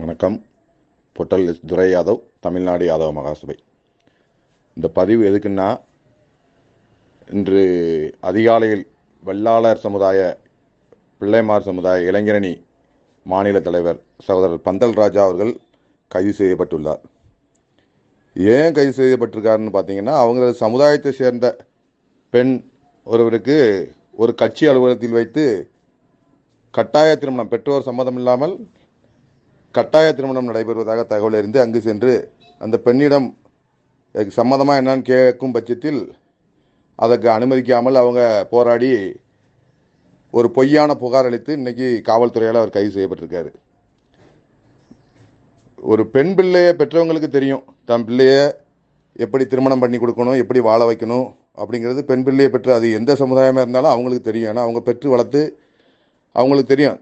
வணக்கம். பொட்டல் எஸ். துரை யாதவ் தமிழ்நாடு யாதவ மகாசபை. இந்த பதிவு எதுக்குன்னா இன்று அதிகாலையில் வெள்ளாளர் சமுதாய பிள்ளைமார் சமுதாய இளைஞரணி மாநில தலைவர் சகோதரர் பந்தல் ராஜா அவர்கள் கைது செய்யப்பட்டுள்ளார். ஏன் கைது செய்யப்பட்டிருக்காருன்னு பார்த்தீங்கன்னா அவங்களது சமுதாயத்தை சேர்ந்த பெண் ஒருவருக்கு ஒரு கட்சி அலுவலகத்தில் வைத்து கட்டாய திருமணம் பெற்றோர் சம்மதம் இல்லாமல் கட்டாய திருமணம் நடைபெறுவதாக தகவல் அறிந்து அங்கு சென்று அந்த பெண்ணிடம் எனக்கு சம்மதமா என்னன்னு கேட்கும் பட்சத்தில் அதற்கு அனுமதிக்காமல் அவங்க போராடி ஒரு பொய்யான புகார் அளித்து இன்னைக்கு காவல்துறையால் அவர் கைது செய்யப்பட்டிருக்காரு. ஒரு பெண் பிள்ளைய பெற்றவங்களுக்கு தெரியும். தன் பிள்ளைய எப்படி திருமணம் பண்ணி கொடுக்கணும் எப்படி வாழ வைக்கணும் அப்படிங்கிறது பெண் பிள்ளையை பெற்று அது எந்த சமுதாயமாக இருந்தாலும் அவங்களுக்கு தெரியும். ஏன்னா அவங்க பெற்று வளர்த்து அவங்களுக்கு தெரியும்.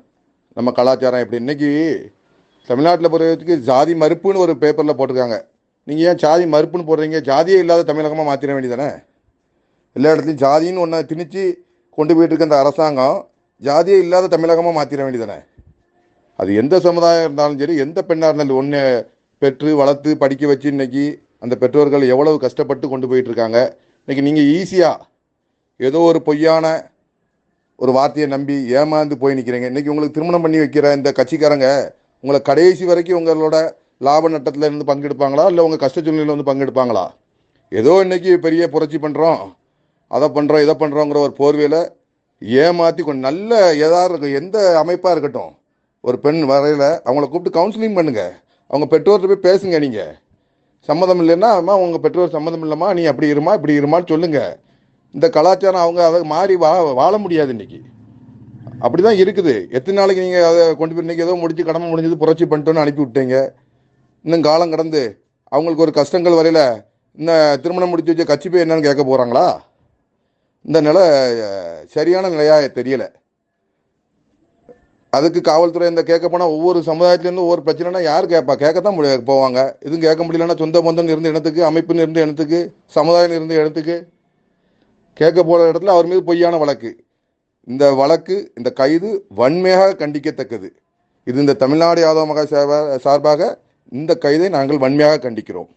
நம்ம கலாச்சாரம் எப்படி? இன்னைக்கு தமிழ்நாட்டில் பொறுத்தவரைக்கும் ஜாதி மறுப்புன்னு ஒரு பேப்பரில் போட்டிருக்காங்க. நீங்கள் ஏன் ஜாதி மறுப்புன்னு போடுறீங்க? ஜாதியே இல்லாத தமிழகமாக மாற்றிட வேண்டியதானே? எல்லா இடத்துலையும் ஜாதின்னு ஒன்றை திணிச்சு கொண்டு போயிட்டு இருக்க அந்த அரசாங்கம் ஜாதியே இல்லாத தமிழகமாக மாற்றிட வேண்டியதானே? அது எந்த சமுதாயம் இருந்தாலும் சரி எந்த பெண்ணாக இருந்தாலும் ஒன்று பெற்று வளர்த்து படிக்க வச்சு இன்னைக்கு அந்த பெற்றோர்கள் எவ்வளவு கஷ்டப்பட்டு கொண்டு போயிட்டு இருக்காங்க? இன்னைக்கு நீங்கள் ஈஸியாக ஏதோ ஒரு பொய்யான ஒரு வார்த்தையை நம்பி ஏமாந்து போய் நிற்கிறீங்க இன்னைக்கு உங்களுக்கு திருமணம் பண்ணி வைக்கிற இந்த கட்சிக்காரங்க உங்களை கடைசி வரைக்கும் உங்களோட லாப நட்டத்தில் இருந்து பங்கெடுப்பாங்களா? இல்லை உங்கள் கஷ்ட சூழ்நிலையில் வந்து பங்கெடுப்பாங்களா? ஏதோ இன்னைக்கு பெரிய புரட்சி பண்ணுறோம் அதை பண்ணுறோம் இதை பண்ணுறோங்கிற ஒரு போர்வையில் ஏமாற்றி கொஞ்சம் நல்ல எதாக இருக்கும் எந்த அமைப்பாக இருக்கட்டும். ஒரு பெண் வரையில் அவங்கள கூப்பிட்டு கவுன்சிலிங் பண்ணுங்கள் அவங்க பெற்றோர்கிட்ட போய் பேசுங்க நீங்கள் சம்மதம் இல்லைன்னா அம்மா உங்கள் பெற்றோர் சம்மதம் இல்லைம்மா நீ அப்படி இருமா இப்படி இருமான்னு சொல்லுங்கள் இந்த கலாச்சாரம் அவங்க அதை மாறி வா வாழ முடியாது இன்றைக்கி அப்படிதான் இருக்குது. எத்தனை நாளைக்கு நீங்கள் அதை கொண்டு போய் இன்னைக்கு ஏதோ முடிச்சு கடமை முடிஞ்சது புரட்சி பண்ணிட்டோன்னு அனுப்பி விட்டீங்க. இன்னும் காலம் கடந்து அவங்களுக்கு ஒரு கஷ்டங்கள் வரையில இந்த திருமணம் முடிச்சு வச்ச கட்சி போய் என்னன்னு கேட்க போகிறாங்களா இந்த நிலை சரியான நிலையா தெரியல. அதுக்கு காவல்துறை இந்த கேட்க போனால் ஒவ்வொரு சமுதாயத்துலேருந்து ஒவ்வொரு பிரச்சனைனா யார் கேட்பா? கேட்கத்தான் முடியாது போவாங்க. இதுவும் கேட்க முடியலன்னா சொந்த பந்தம் இருந்த இடத்துக்கு அமைப்புன்னு இருந்த இடத்துக்கு சமுதாயம் இருந்த இடத்துக்கு கேட்க போகிற இடத்துல அவர் மீது பொய்யான வழக்கு. இந்த வழக்கு இந்த கைது வன்மையாக கண்டிக்கத்தக்கது. இது இந்த தமிழ்நாடு யாதவ மகா சார்பாக இந்த கைதை நாங்கள் வன்மையாக கண்டிக்கிறோம்.